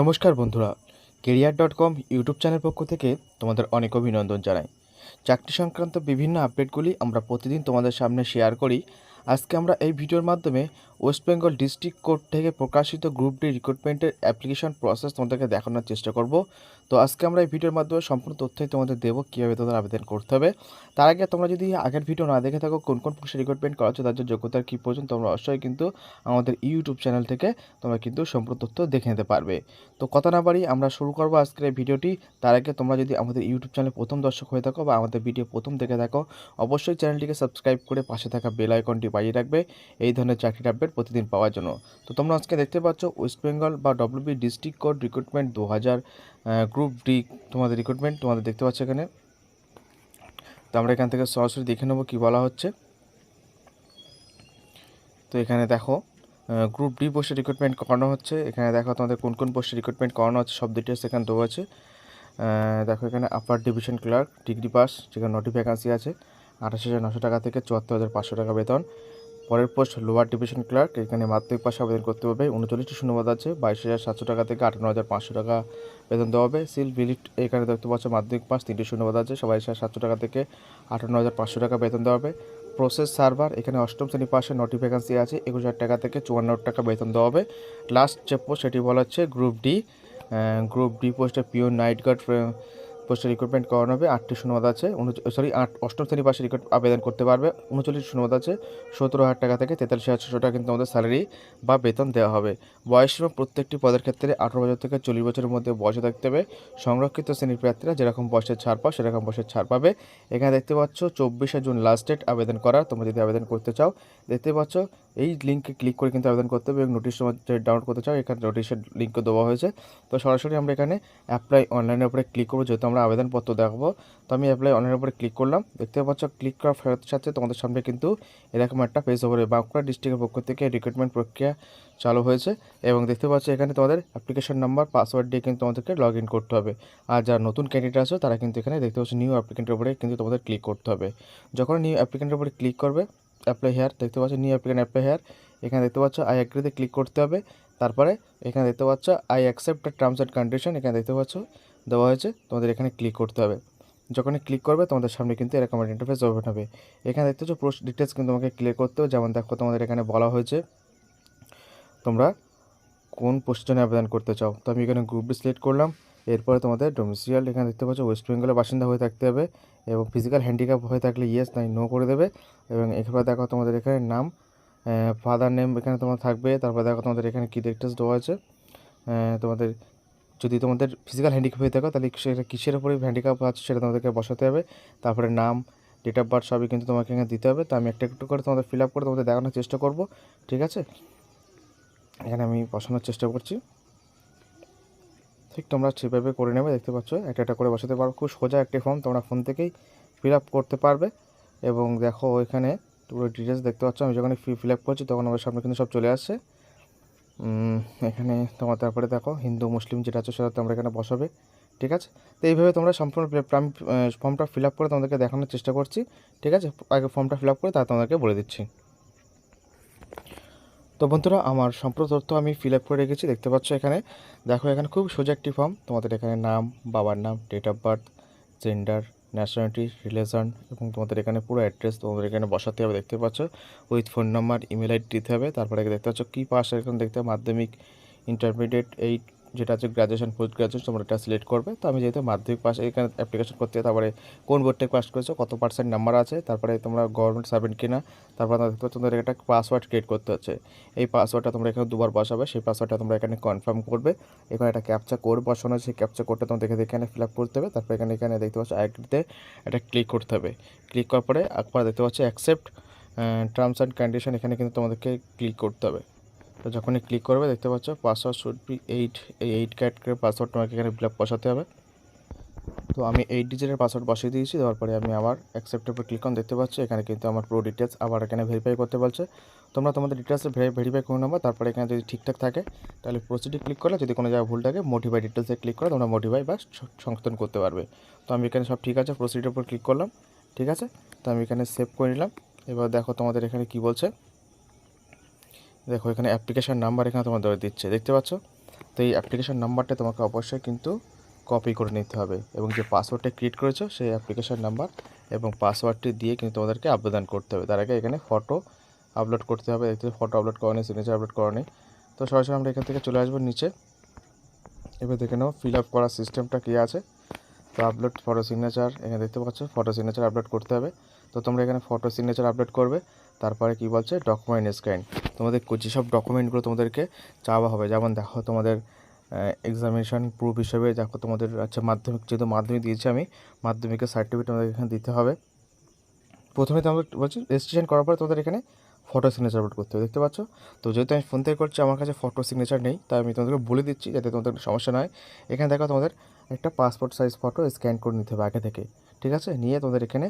নমস্কার বন্ধুরা, career dot com YouTube channel পক্ষ থেকে তোমাদের অনেক অভিনন্দন জানাই। চাকরি সংক্রান্ত বিভিন্ন আপডেটগুলি আমরা প্রতিদিন তোমাদের সামনে শেয়ার করি। আজকে আমরা এই ভিডিওর মাধ্যমে ওয়েস্ট বেঙ্গল ডিস্ট্রিক্ট কোর্ট থেকে প্রকাশিত গ্রুপ ডি রিক্রুটমেন্টের অ্যাপ্লিকেশন প্রসেস তোমাদেরকে দেখানোর চেষ্টা করব। তো আজকে আমরা এই ভিডিওর মাধ্যমে সম্পূর্ণ তথ্যই তোমাদের দেবো, কীভাবে তোমাদের আবেদন করতে হবে। তার আগে তোমরা যদি আগের ভিডিও না দেখে থাকো, কোন কোন পোস্টে রিক্রুটমেন্ট করা হচ্ছে তার জন্য যোগ্যতার কী প্রয়োজন, তোমরা অবশ্যই কিন্তু আমাদের ইউটিউব চ্যানেল থেকে তোমরা কিন্তু সম্পূর্ণ তথ্য দেখে নিতে পারবে। তো কথা না বাড়ি আমরা শুরু করব আজকের এই ভিডিওটি। তার আগে তোমরা যদি আমাদের ইউটিউব চ্যানেল প্রথম দর্শক হয়ে থাকো বা আমাদের ভিডিও প্রথম দেখে থাকো, অবশ্যই চ্যানেলটিকে সাবস্ক্রাইব করে পাশে থাকা বেল আইকনটি বাজিয়ে রাখবে, এই ধরনের চাকরির আপডেট প্রতিদিন পাওয়ার জন্য। তো তোমরা আজকে দেখতে পাচ্ছ, ওয়েস্ট বেঙ্গল বা ডব্লিউবি ডিস্ট্রিক্ট কোড রিক্রুটমেন্ট দু হাজার গ্রুপ ডি তোমাদের রিক্রুটমেন্ট তোমাদের দেখতে পাচ্ছ এখানে। তো আমরা এখান থেকে সরাসরি দেখে নেব কী বলা হচ্ছে। তো এখানে দেখো গ্রুপ ডি পোস্টে রিক্রুটমেন্ট করানো হচ্ছে। এখানে দেখো তোমাদের কোন কোন পোস্টে রিক্রুটমেন্ট করানো হচ্ছে, সব ডিটেলস এখানে দেওয়া আছে। দেখো এখানে upper division clerk degree pass যেখানে নটি ভ্যাকান্সি আছে, আঠাশ হাজার নশো টাকা থেকে চুয়াত্তর হাজার পাঁচশো টাকা বেতন। পরের পোস্ট লোয়ার ডিভিশন ক্লার্ক এখানে মাধ্যমিক পাশে আবেদন করতে হবে। উনচল্লিশটি শূন্যপদ আছে, বাইশ হাজার সাতশো টাকা থেকে আটান্ন হাজার পাঁচশো টাকা বেতন দেওয়া হবে। সিল ভিলিট এখানে দেখতে পাচ্ছ মাধ্যমিক পাস তিনটি শূন্যপদ আছে, বাইশ হাজার সাতশো টাকা থেকে আটান্ন হাজার পাঁচশো টাকা বেতন দেওয়া হবে। প্রসেস সার্ভার এখানে অষ্টম শ্রেণি পাশে নটি ভ্যাকান্সি আছে, একুশ হাজার টাকা থেকে চুয়ান্ন টাকা বেতন দেওয়া হবে। লাস্ট যে পোস্ট সেটি বলা হচ্ছে গ্রুপ ডি গ্রুপ ডি পোস্টে পিওর নাইট গার্ড পোস্টে রিক্রুটমেন্ট করানো হবে, আটটি শূন্যপদ আছে সরি আট অষ্টম শ্রেণি পাশে রিক্রুট আবেদন করতে পারবে, উনচল্লিশ শূন্যপদ আছে, সতেরো হাজার টাকা থেকে তেতাল্লিশ হাজার ছশো টাকা কিন্তু আমাদের স্যালারি বা বেতন দেওয়া হবে। বয়স সীমা প্রত্যেকটি পদের ক্ষেত্রে আঠারো বছর থেকে চল্লিশ বছরের মধ্যে বয়সে থাকতে হবে। সংরক্ষিত শ্রেণির প্রার্থীরা যেরকম বয়সের ছাড় পাও সেরকম বয়সের ছাড় পাবে। এখানে দেখতে পাচ্ছ, চব্বিশে জুন লাস্ট ডেট আবেদন করার তোমরা যদি আবেদন করতে চাও, দেখতে পাচ্ছ এই লিঙ্কে ক্লিক করে কিন্তু আবেদন করতে হবে এবং নোটিশ ডাউনলোড করতে চাও, এখানে নোটিশের লিঙ্কও দেওয়া হয়েছে। তো সরাসরি আমরা এখানে অ্যাপ্লাই অনলাইনের উপরে ক্লিক করব, যেহেতু আমরা আবেদনপত্র দেখাবো। তো আমি অ্যাপ্লাই অনলাইনের উপরে ক্লিক করলাম। দেখতে পাচ্ছ ক্লিক করার ফেরত সাথে তোমাদের সামনে কিন্তু এরকম একটা পেজ ওপরে বাঁকুড়া ডিস্ট্রিক্টের পক্ষ থেকে রিক্রুটমেন্ট প্রক্রিয়া চালু হয়েছে এবং দেখতে পাচ্ছ, এখানে তোমাদের অ্যাপ্লিকেশন নাম্বার পাসওয়ার্ড দিয়ে কিন্তু তোমাদেরকে লগ ইন করতে হবে। আর যারা নতুন ক্যান্ডিডেট আছে, তারা কিন্তু এখানে দেখতে পাচ্ছ নিউ অ্যাপ্লিকেন্টের উপরে কিন্তু তোমাদের ক্লিক করতে হবে। যখন নিউ অ্যাপ্লিকেন্টের উপরে ক্লিক করবে অ্যাপ্লাই হেয়ার দেখতে পাচ্ছ নিউ অ্যাপ্লিকেন্ট অ্যাপ্লাই হেয়ার এখানে দেখতে পাচ্ছ আই অ্যাগ্রিতে ক্লিক করতে হবে, তারপরে এখানে দেখতে পাচ্ছ I accept terms and condition এখানে দেখতে পাচ্ছ দেওয়া হয়েছে, তোমাদের এখানে ক্লিক করতে হবে। যখনই ক্লিক করবে, তোমাদের সামনে কিন্তু এরকম ইন্টারফেস ওপেন হবে। এখানে দেখতে পাচ্ছ পোস্ট ডিটেলস কিন্তু তোমাকে ক্লিয়ার করতে হবে, যেমন দেখো তোমাদের এখানে বলা হয়েছে, তোমরা কোন পোস্টের জন্য আবেদন করতে চাও। তো আমি এখানে গ্রুপ ডি সিলেক্ট করলাম এরপরে তোমাদের ডোমিসিয়াল এখানে দেখতে পাচ্ছ ওয়েস্ট বেঙ্গলের বাসিন্দা হয়ে থাকতে হবে এবং ফিজিক্যাল হ্যান্ডিক্যাপ হয়ে থাকলে ইয়েস নাই নো করে দেবে। এবং এখানে দেখো তোমাদের এখানে নাম ফাদার নেম এখানে তোমার থাকবে। তারপরে দেখো তোমাদের এখানে কী ডিটেলস দেওয়া আছে। তোমাদের, যদি তোমাদের ফিজিক্যাল হ্যান্ডিক্যাপ হয়ে থাকো, তাহলে সেটা কিসের উপরে হ্যান্ডিক্যাপ আছে সেটা তোমাদেরকে বসাতে হবে। তারপরে নাম ডেট অফ বার্থ সবই কিন্তু তোমাকে এখানে দিতে হবে। তো আমি একটা একটু করে তোমাদের ফিল আপ করে তোমাদের দেখানোর চেষ্টা করব, ঠিক আছে? এখানে আমি বসানোর চেষ্টা করছি। ঠিক তোমরা সেভাবে করে নেবে, দেখতে পাচ্ছ একটা একটা করে বসাতে পারো। খুব সোজা একটি ফর্ম তোমরা ফোন থেকেই ফিল আপ করতে পারবে। এবং দেখো এখানে পুরো ডিটেলস দেখতে পাচ্ছ। আমি যখন ফিল আপ করছি, তখন আমার সামনে কিন্তু সব চলে আসছে। এখানে তোমার তারপরে দেখো, হিন্দু, মুসলিম যেটা আছে, সেটা তোমরা এখানে বসাবে। ঠিক আছে? তো এইভাবে তোমরা সম্পূর্ণ আমি ফর্মটা ফিল আপ করে তোমাদেরকে দেখানোর চেষ্টা করছি। ঠিক আছে? আগে ফর্মটা ফিল আপ করে তা তোমাদেরকে বলে দিচ্ছি। তো বন্ধুরা, আমার সম্পূর্ণ তথ্য আমি ফিল আপ করে রেখেছি, দেখতে পাচ্ছ এখানে। দেখো, এখানে খুব সোজা একটি ফর্ম তোমাদের এখানে নাম, বাবার নাম date of birth gender nationality relation এবং তোমাদের এখানে পুরো অ্যাড্রেস তোমাদের এখানে বসাতে হবে, দেখতে পাচ্ছ? With phone number email ID দিতে হবে, তারপরে দেখতে পাচ্ছ কী পাস এখানে দেখতে মাধ্যমিক ইন্টারমিডিয়েট এইট যেটা আছে গ্রাজুয়েশন পোস্ট গ্রাজুয়েশন তোমরা এটা সিলেক্ট করবে। তো আমি যেহেতু মাধ্যমিক পাস এখানে অ্যাপ্লিকেশন করতে তারপরে কোন বোর্ড থেকে পাস করেছ, কত পার্সেন্ট নাম্বার আছে, তারপরে তোমরা গভর্নমেন্ট সার্ভেন্ট কিনা, তারপরে তোমাদের একটা পাসওয়ার্ড ক্রিয়েট করতে হচ্ছে। এই পাসওয়ার্ডটা তোমরা এখানে দুবার বসাবে, সেই পাসওয়ার্ডটা তোমরা এখানে কনফার্ম করবে। এখানে একটা ক্যাপচা কোড বসানো সেই ক্যাপচা কোডটা তোমাদের দেখে এখানে ফিল আপ করতে হবে। তারপরে এখানে এখানে দেখতে পাচ্ছ আইডিতে এটা ক্লিক করতে হবে। ক্লিক করার পরে একবার দেখতে পাচ্ছ অ্যাকসেপ্ট টার্মস অ্যান্ড কন্ডিশন এখানে কিন্তু তোমাদেরকে ক্লিক করতে হবে। তো যখনই ক্লিক করবে, দেখতে পাচ্ছ পাসওয়ার্ড শুড বি এইট এই এইট ক্যারেক্টারের পাসওয়ার্ড তোমাকে এখানে ফিল আপ বসাতে হবে। তো আমি এইট ডিজিটের পাসওয়ার্ড বসিয়ে দিয়েছি, দেওয়ার পরে আমি আবার অ্যাকসেপ্টের উপর ক্লিক অন দেখতে পাচ্ছি, এখানে কিন্তু আমার পুরো ডিটেলস আবার এখানে ভেরিফাই করতে বলছে। তোমরা তোমাদের ডিটেলস ভেরিফাই করে নেব তারপরে এখানে যদি ঠিকঠাক থাকে, তাহলে প্রসিডি ক্লিক করলে যদি কোনো জায়গায় ভুল থাকে মোটিভাই ডিটেলসে ক্লিক করে তোমরা মোটিভাই বা সংশোধন করতে পারবে। তো আমি এখানে সব ঠিক আছে প্রসিডির উপর ক্লিক করলাম, ঠিক আছে? তো আমি এখানে সেভ করে নিলাম। এবার দেখো তোমাদের এখানে কি বলছে। দেখো, এখানে অ্যাপ্লিকেশান নাম্বার এখানে তোমাদের দিচ্ছে, দেখতে পাচ্ছ? তো এই অ্যাপ্লিকেশান নাম্বারটা তোমাকে অবশ্যই কিন্তু কপি করে নিতে হবে এবং যে পাসওয়ার্ডটা ক্রিয়েট করেছ, সেই অ্যাপ্লিকেশান নাম্বার এবং পাসওয়ার্ডটি দিয়ে কিন্তু তোমাদেরকে আবেদন করতে হবে। তার আগে এখানে ফটো আপলোড করতে হবে। দেখতে ফটো আপলোড করা নেই সিগনেচার আপলোড করা নেই। তো সরাসরি আমরা এখান থেকে চলে আসব নিচে। এবার দেখে নাও ফিল আপ করার সিস্টেমটা কী আছে? তো আপলোড ফটো সিগনেচার এখানে দেখতে পাচ্ছ ফটো সিগনেচার আপলোড করতে হবে। তো তোমরা এখানে ফটো সিগনেচার আপলোড করবে। তারপরে কি বলছে? ডকুমেন্ট স্ক্যান তোমাদের যেসব ডকুমেন্টগুলো তোমাদেরকে চাওয়া হবে, যেমন দেখো তোমাদের এক্সামিনেশন প্রুফ হিসেবে দেখো তোমাদের আচ্ছা মাধ্যমিক, যেহেতু মাধ্যমিক দিয়েছি আমি, মাধ্যমিকের সার্টিফিকেট তোমাদের এখানে দিতে হবে। প্রথমে তোমাদের বলছি রেজিস্ট্রেশন করার পরে তোমাদের এখানে ফটো সিগনেচার আপলোড করতে হবে, দেখতে পাচ্ছ? তো যেহেতু আমি ফোন থেকে করছি, আমার কাছে ফটো সিগনেচার নেই, তাই আমি তোমাদেরকে বলে দিচ্ছি যাতে তোমাদের সমস্যা না হয়। এখানে দেখো তোমাদের একটা পাসপোর্ট সাইজ ফটো স্ক্যান করে নিতে হবে আগে থেকে, ঠিক আছে? নিয়ে তোমাদের এখানে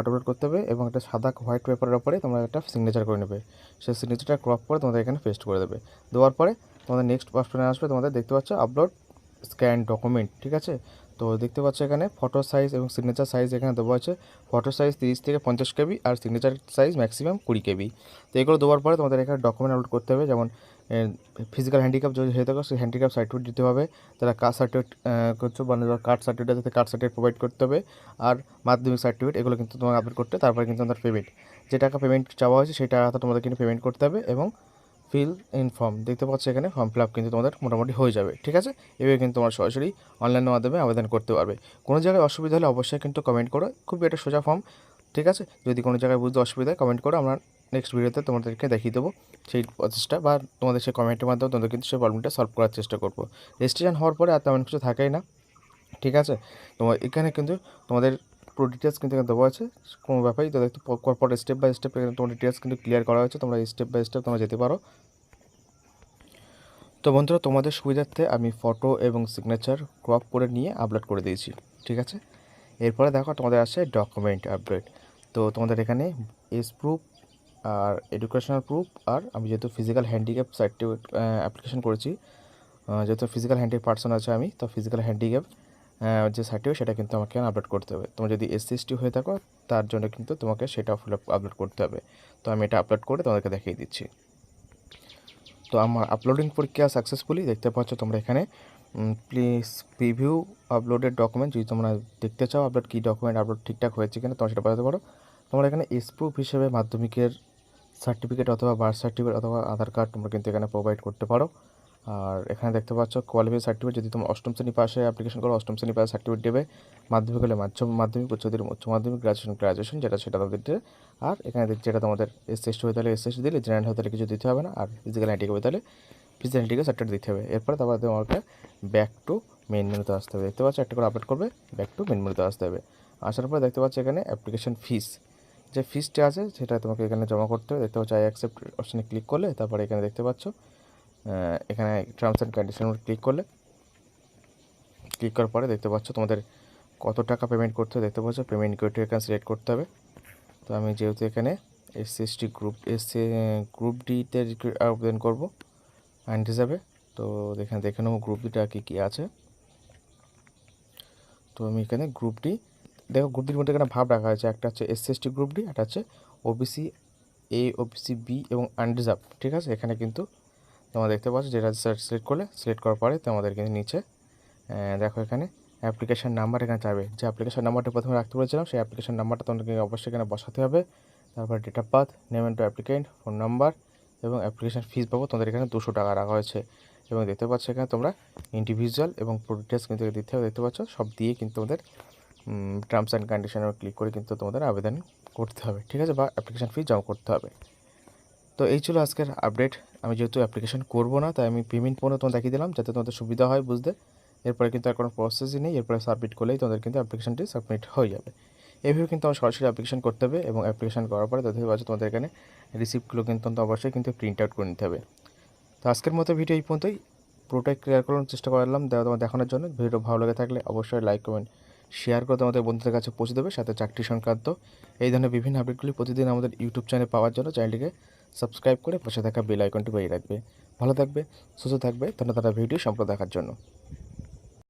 আপলোড করতে হবে এবং একটা সাদা হোয়াইট পেপারের ওপরে তোমরা একটা সিগনেচার করে নেবে। সেই সিগনেচারটা ক্রপ করে তোমাদের এখানে পেস্ট করে দেবে। দেওয়ার পরে তোমাদের নেক্সট অপশনে আসবে, তোমাদের দেখতে পাচ্ছ আপলোড স্ক্যান ডকুমেন্ট ঠিক আছে? তো দেখতে পাচ্ছ এখানে ফটো সাইজ এবং সিগনেচার সাইজ এখানে দেওয়া আছে। ফটো সাইজ তিরিশ থেকে পঞ্চাশ কেবি আর সিগনেচার সাইজ ম্যাক্সিমাম কুড়ি কেবি। তো এগুলো দেওয়ার পরে তোমাদের এখানে ডকুমেন্ট আপলোড করতে হবে, যেমন ফিজিক্যাল হ্যান্ডিক্যাপ যদি হয়ে থাকো, সেই হ্যান্ডিক্যাপ সার্টিফিকেট দিতে হবে। তারা কাস্ট সার্টিফিকেট করছ মানে কার্ড সার্টিফিকেট যাতে কার্ড সার্টিফিকেট প্রোভাইড করতে হবে। আর মাধ্যমিক সার্টিফিকেট এগুলো কিন্তু তোমাকে আপলোড করতে, তারপরে কিন্তু তোমাদের পেমেন্ট যে টাকা পেমেন্ট চাওয়া হয়েছে, সেই টাকাটা তোমাদের কিন্তু পেমেন্ট করতে হবে এবং ফিল ইন ফর্ম দেখতে পাচ্ছ এখানে ফর্ম ফিল আপ কিন্তু তোমাদের মোটামুটি হয়ে যাবে, ঠিক আছে? এভাবে কিন্তু তোমরা সরাসরি অনলাইনের মাধ্যমে আবেদন করতে পারবে। কোনো জায়গায় অসুবিধা হলে অবশ্যই কিন্তু কমেন্ট করো, খুবই একটা সোজা ফর্ম ঠিক আছে? যদি কোনো জায়গায় বুঝতে অসুবিধা কমেন্ট করো, আমরা নেক্সট ভিডিওতে তোমাদেরকে দেখিয়ে দেবো সেই প্রসেসটা বা তোমাদের সেই কমেন্টের মাধ্যমে তোমাদের কিন্তু সেই প্রবলেমটা সলভ করার চেষ্টা করব। রেজিস্ট্রেশন হওয়ার পরে আর তেমন কিছু থাকেই না, ঠিক আছে? তোমার এখানে কিন্তু তোমাদের পুরো ডিটেলস কিন্তু এখানে দেওয়া আছে, কোনো ব্যাপারই তো দেখতে পর স্টেপ বাই স্টেপ তোমার ডিটেলস কিন্তু ক্লিয়ার করা হয়েছে, তোমরা স্টেপ বাই স্টেপ তোমরা যেতে পারো। তো বন্ধুরা, তোমাদের সুবিধার্থে আমি ফটো এবং সিগনেচার ক্রপ করে নিয়ে আপলোড করে দিয়েছি, ঠিক আছে? এরপরে দেখো, তোমাদের আসে ডকুমেন্ট আপডেট তো তোমাদের এখানে এস প্রুফ আর এডুকেশনাল প্রুফ আর আমি যেহেতু ফিজিক্যাল হ্যান্ডিক্যাপ সার্টিফিকেট অ্যাপ্লিকেশন করেছি যেহেতু ফিজিক্যাল হ্যান্ডি পার্সন আছে আমি, তো ফিজিক্যাল হ্যান্ডিক্যাপ যে সার্টিফিকেট সেটা কিন্তু আমাকে আপলোড করতে হবে। তোমার যদি এস এসটি হয়ে থাকো, তার জন্য কিন্তু তোমাকে সেটা আপলোড করতে হবে। তো আমি এটা আপলোড করে তোমাদেরকে দেখিয়ে দিচ্ছি। তো আমার আপলোডিং প্রক্রিয়া সাকসেসফুলি দেখতে পাচ্ছ তোমরা এখানে প্লিজ প্রিভিউ আপলোডেড ডকুমেন্ট যদি তোমরা দেখতে চাও আপলোড কী ডকুমেন্ট আপলোড ঠিকঠাক হয়েছে কিনা, তোমরা সেটা বোঝাতে পারো। তোমরা এখানে এস প্রুফ হিসেবে মাধ্যমিকের সার্টিফিকেট অথবা বার্থ সার্টিফিকেট অথবা আধার কার্ড তোমরা কিন্তু এখানে প্রোভাইড করতে পারো। আর এখানে দেখতে পাচ্ছ কোয়ালিফাই সার্টিফিকেট যদি তোমরা অষ্টম শ্রেণি পাশে অ্যাপ্লিকেশন করো, অষ্টম শ্রেণি পাশে সার্টিফিকেট দেবে। মাধ্যমিক হলে মাধ্যমিক মাধ্যমিক উচ্চতর উচ্চ মাধ্যমিক গ্রাজুয়েশন গ্রাজুয়েশন যেটা সেটা তোমাদের দেবে। আর এখানে যেটা তোমাদের এস এস হয়ে তাহলে এস এস দিলে জেনারেল হয়ে তাহলে কিছু দিতে হবে না। আর ফিজিক্যাল হ্যান্ডিকে হয়ে তাহলে ফিজিক্যাল হ্যান্ডিকে সার্টিফিকেট দিতে হবে। এরপরে তারপরে তোমাকে ব্যাক টু মেন মেনুতে আসতে হবে। দেখতে পাচ্ছ, একটা করে আপডেট করবে ব্যাক টু মেন মেনুতে আসতে হবে। আসার পরে দেখতে পাচ্ছ, এখানে অ্যাপ্লিকেশন ফিস যে ফিসটা আছে, সেটা তোমাকে এখানে জমা করতে হবে। দেখতে পাচ্ছ আই অ্যাকসেপ্ট অপশানে ক্লিক করলে, তারপরে এখানে দেখতে পাচ্ছ এখানে টার্মস অ্যান্ড কন্ডিশন ক্লিক করলে। ক্লিক করার পরে দেখতে পাচ্ছ, তোমাদের কত টাকা পেমেন্ট করতে হবে, দেখতে পাচ্ছ পেমেন্ট গেটওয়ে এখানে সিলেক্ট করতে হবে। তো আমি যেহেতু এখানে S ST group S group ডিতে আবেদন করব আইন হিসাবে, তো এখানে দেখে নেব গ্রুপ ডিটা কী কী আছে। তো আমি এখানে গ্রুপ ডি দেখো গ্রুপ ডির মধ্যে এখানে ভাব রাখা হয়েছে। একটা হচ্ছে এস এসটি গ্রুপ ডি একটা হচ্ছে ওবিসি এ ওবিসি বি এবং আনরিজার্ভ ঠিক আছে? এখানে কিন্তু তোমরা দেখতে পাচ্ছ যেটা সিলেক্ট করলে সিলেক্ট করার পরে তোমাদের কিন্তু নিচে দেখো এখানে অ্যাপ্লিকেশান নাম্বার এখানে যাবে যে অ্যাপ্লিকেশন নাম্বারটা প্রথমে রাখতে বলেছিলাম, সেই অ্যাপ্লিকেশন নাম্বারটা তোমাদেরকে অবশ্যই এখানে বসাতে হবে। তারপর date of birth name and applicant phone number এবং অ্যাপ্লিকেশান ফিস পাবো তোমাদের এখানে দুশো টাকা রাখা হয়েছে। এবং দেখতে পাচ্ছ এখানে তোমরা ইন্ডিভিজুয়াল এবং ডিটেলস কিন্তু দিতে হবে। দেখতে পাচ্ছ সব দিয়ে কিন্তু তোমাদের টার্মস অ্যান্ড কন্ডিশনের ক্লিক করে কিন্তু তোমাদের আবেদন করতে হবে, ঠিক আছে? বা অ্যাপ্লিকেশন ফি জমা করতে হবে। তো এই ছিল আজকের আপডেট আমি যেহেতু অ্যাপ্লিকেশন করব না, তাই আমি পেমেন্ট পণ্য তোমাদের দেখিয়ে দিলাম, যাতে তোমাদের সুবিধা হয় বুঝতে। এরপরে কিন্তু আর কোনো প্রসেসই নেই, এরপরে সাবমিট করলেই তোমাদের কিন্তু অ্যাপ্লিকেশানটি সাবমিট হয়ে যাবে। এইভাবে কিন্তু আমার সরাসরি অ্যাপ্লিকেশন করতে হবে এবং অ্যাপ্লিকেশন করার পরে দেখতে পাচ্ছ তোমাদের এখানে রিসিপ্টগুলো কিন্তু অবশ্যই কিন্তু প্রিন্ট আউট করে নিতে হবে। তো আজকের মতো ভিডিও এই পর্যন্তই। পুরোটাই ক্লিয়ার করার চেষ্টা করলাম তোমার দেখানোর জন্য। ভিডিও ভালো লেগে থাকলে অবশ্যই লাইক কমেন্ট শেয়ার করে তোমাদের বন্ধুদের কাছে পৌঁছে দেবে, সাথে চাকরি সংক্রান্ত এই ধরনের বিভিন্ন আপডেটগুলি প্রতিদিন আমাদের ইউটিউব চ্যানেলে পাওয়ার জন্য চ্যানেলটিকে সাবস্ক্রাইব করে পাশে থাকা বেল আইকনটি বাজিয়ে রাখবে। ভালো থাকবে, সুস্থ থাকবে, ধন্যবাদ ভিডিও সম্পর্ক দেখার জন্য।